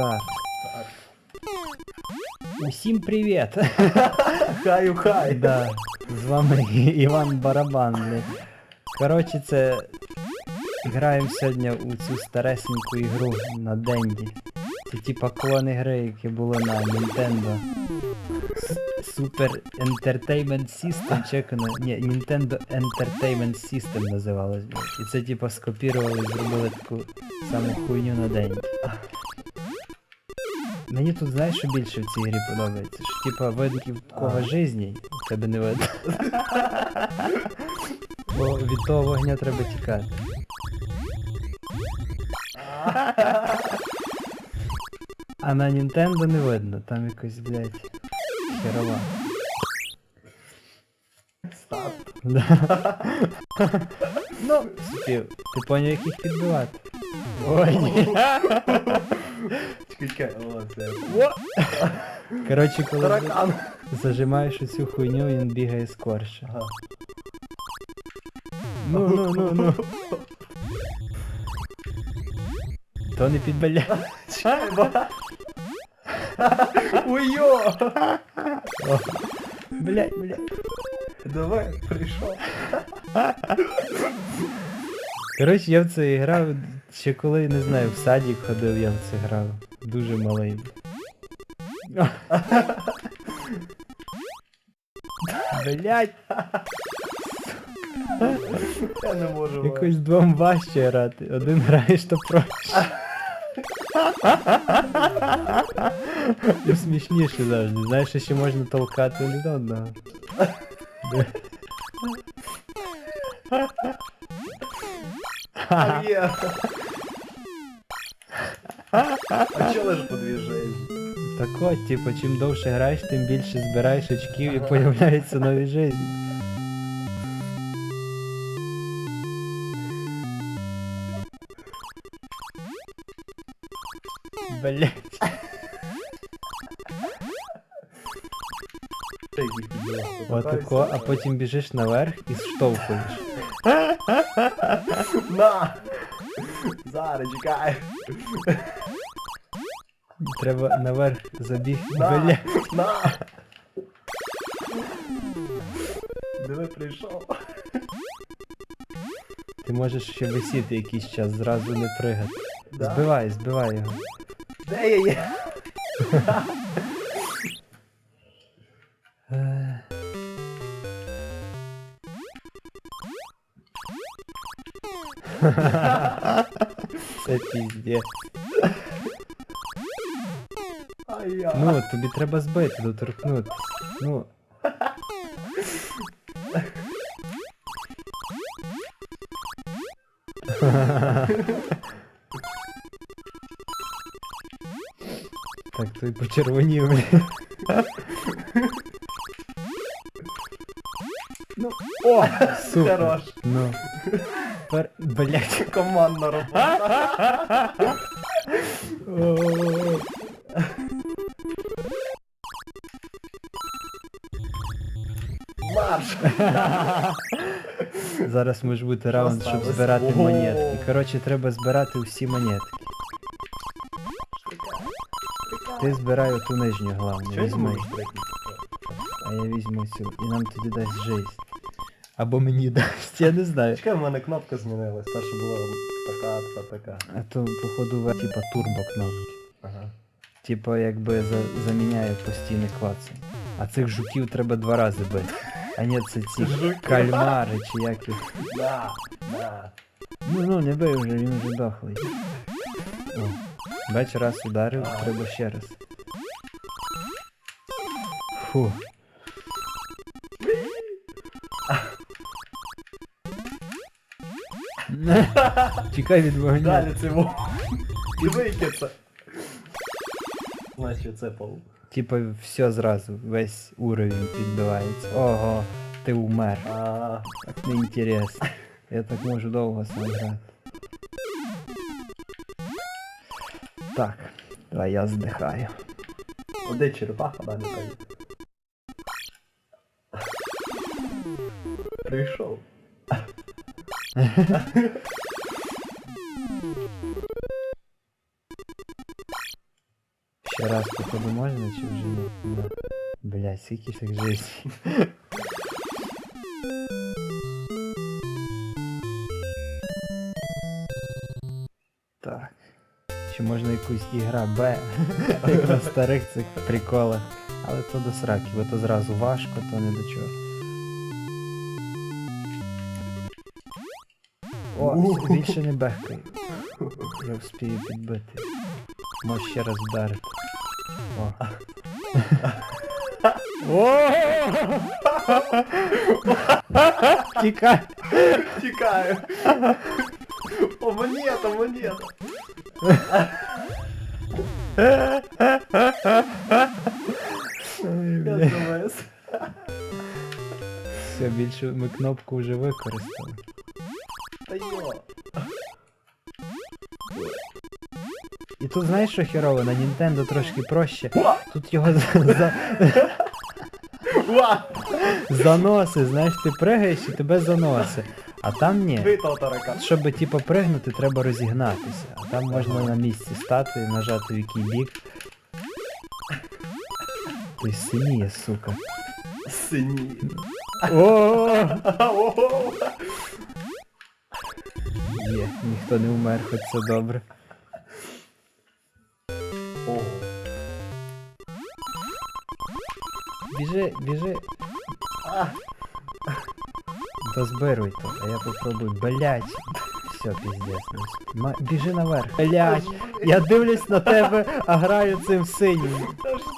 Старт. Усім привіт! Хаю хай. Да, з вами Іван Барабан. Коротше, це. Граємо сьогодні у цю старесеньку ігру на Денді. Це типа клони гри, які були на Nintendo. Super Entertainment System, як? Ні, Nintendo Entertainment System називалось. І це типа скопірували, зробили таку саму хуйню на Денді. Мені тут знаєш, що більше в цій грі подобається? Що типа видно в кого жизней, в тебе не видно. Бо від того вогня треба тікати. А на Nintendo не видно, там якось, блядь, херова. Да. Ну, ти, ти поняв, як їх підбивати? Ой, ні. О, це. Коротше, коли Таракан. зажимаєш оцю хуйню, він бігає скорше. Ага. Ну, ну, ну, ну. То не підбаля. Уйо! Блять, блять. Давай, прийшов. Коротше, я в це грав ще коли, не знаю, в садик ходив, я в це грав. Дуже малий. Блять, Я не можу. якось двом важче грати. Один граєш, то проще. І смішніше завжди. Знаєш, ще можна толкати один одного. Є. А чого ж подвіжаєш? Так от, типу, чим довше граєш, тим більше збираєш очків і появляються нові життя. Блять. Ти їх підбила. Отако, а потім біжиш наверх і штовхуєш. На! Зараз, чекай. Треба наверх забігти. На! Блять. На! Диви, прийшов. Ти можеш ще висіти якийсь час, зразу не пригати. Да. Збивай, збивай його. Де я є? Е. Це піздець. А я. Ну, тобі треба збити, доторкнути. Ну. Так, той почервонів, блін. Ну, о, супер. Хорош. Ну. Пер... Блять. Командна робота. Зараз може бути раунд, щоб Осталось. збирати Ого. монетки. Коротше, треба збирати всі монетки. Ти збирай оту нижню главну, Чого я не візьми. можу? А я візьму цю. І нам тоді дасть жизнь. Або мені дасть, я не знаю. Чекай, в мене кнопка змінилась. Перша була така, така, така. А то, походу, ви- типа турбо кнопки. Ага. Типа якби за, заміняє постійне клацання. А цих жуків треба два рази бити. А ні, це ці Жуки. кальмари чи як їх. Да, да. Ну ну не бий вже, він вже дохлий. О, бач, раз ударив, А. треба ще раз. Фу. Тікай від вогню. Далі це во. Диви, яке це. Значить, це пол. Типа все зразу, весь уровень підбивається. Ого, ти умер. Так не інтересно. Я так можу довго грати. Так, давай я здихаю. де черепаха, да, не кажу. Прийшов. Ще раз походу можна чи вже ні? Блять, скільки цих життів. Так. Чи можна якусь ігра Б, як на старих цих приколах. Але то до сраки, бо то зразу важко, то не до чого. О, більше не бехкай. Я вспію підбити. Можеш ще раз вдарити. О. О! Тікай! Тікаю. О, монета, монета. Ой, Я бля. завес. Все, більше ми кнопку вже використали. Та йо. Тут знаєш, що херово, на Nintendo трошки проще. Тут його за, за, заноси, знаєш, ти пригаєш і тебе заноси. А там ні. Щоб типу пригнути, треба розігнатися. А там можна на місці стати, нажати в який бік. Той синіє, сука. Сині. О! Ого! Є, ніхто не вмер, хоч це добре. Біжи, біжи. А, Дозбируй то, а я попробую. Блять. Все, піздець. ну, ма- Біжи наверх. Блять. Я дивлюсь на тебе, а граю цим синім.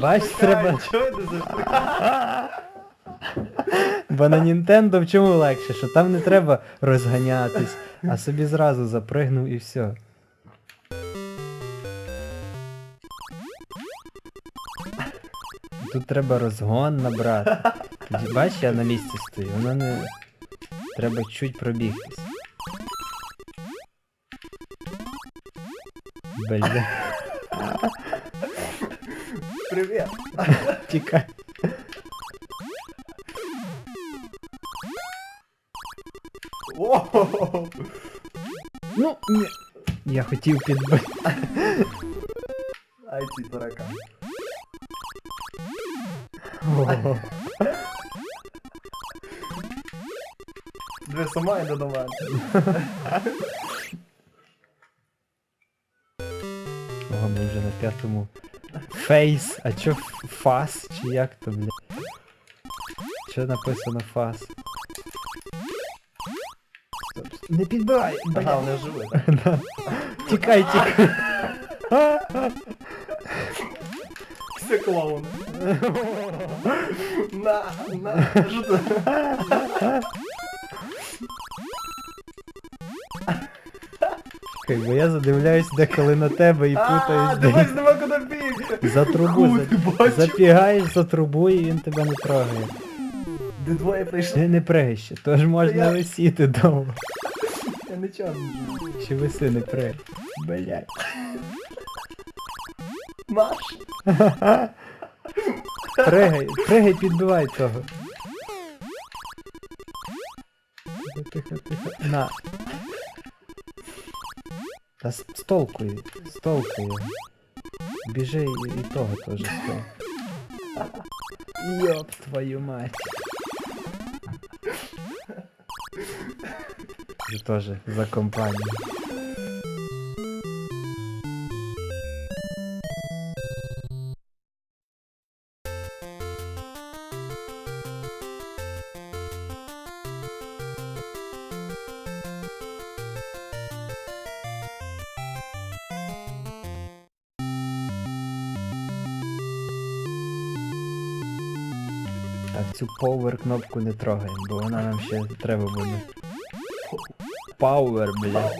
Бач, треба- Бо на Нінтендо в чому легше, що там не треба розганятись, а собі зразу запригнув і все. Тут треба розгон набрати. Тоді бач, я на місці стою, воно не. Треба чуть пробігтись. Бля, Привіт. тікай. Ого! Ну, ні. Я хотів підбити. Ай ці таракан. Две сама йде до мене. Ого, ми вже на п'ятому. Фейс, а чо фас? Чи як то, бля? Що написано фас? Не підбивай! Ага, вони. Да. Тікай, тікай. Все клоун. На, на, ти? Чекай, бо я задивляюсь деколи на тебе і А, путаюсь дивись, нема куди бігти. За трубу Хуй, за... запігаєш за трубу і він тебе не трогає. Де двоє прийшли. Не, не пригай ще, тож можна Я- висіти довго. Я нічого не живу. Ще виси не пригай. Блять. Маш. Пригай, пригай, підбивай того. Тихо, тихо. На. Та з толкою. Біжи і, і того теж стол. Йоп твою мать. Це теж за компанію. Цю power кнопку не трогаємо, бо вона нам ще треба буде. Power, бля.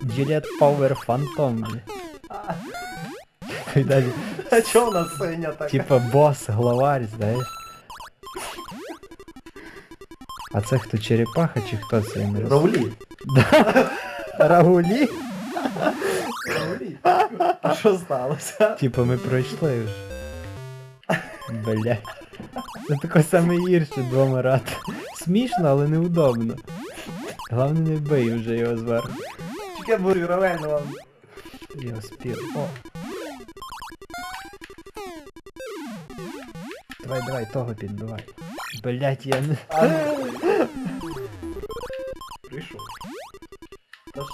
Gillette Power Phantom, бля. А, чого в нас синя така? типа бос, главарь, знаєш. А це хто черепаха чи хто це не роз... Раулі. Рагулі? Раулі. А що сталося? Типа ми пройшли вже. Бля. Це таке саме гірше двома рати. Смішно, але неудобно. Головне не бий вже його зверху. Чекай, буду равельно вам. Його спів. О. Давай, давай, того підбивай. Блять, я не. А, Прийшов. Та ж...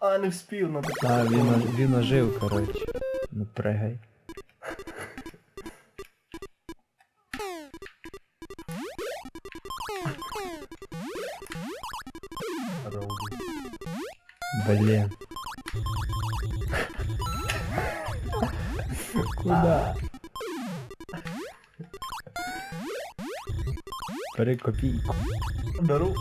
А, не вспів на таку. А, він, він ожив, коротше. Ну пригай. Блін. Куда? Бери копійку. Беру.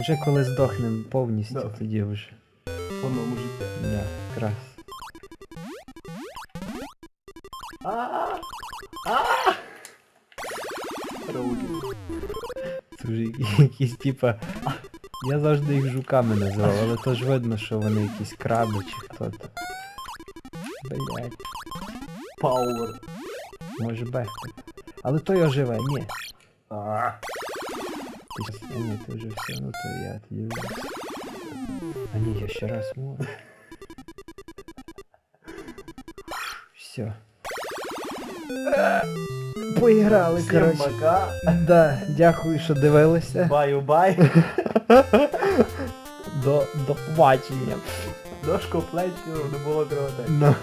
Вже коли здохнем повністю, Да. тоді вже. По-новому життя. Да, крас. Це вже якісь типа. Я завжди їх жуками називав, але то ж видно, що вони якісь краби чи хто то. Блять, Пауер. може бехти. Але той оживе, ні. А! А ні, ти все, ну то я тоді. А ні, я ще раз можу. Все. Поіграли, Всім коротше. пока. Да, дякую, що дивилися. Баю-бай. До, до побачення. Дошку плечі не було кровотечі. Ну.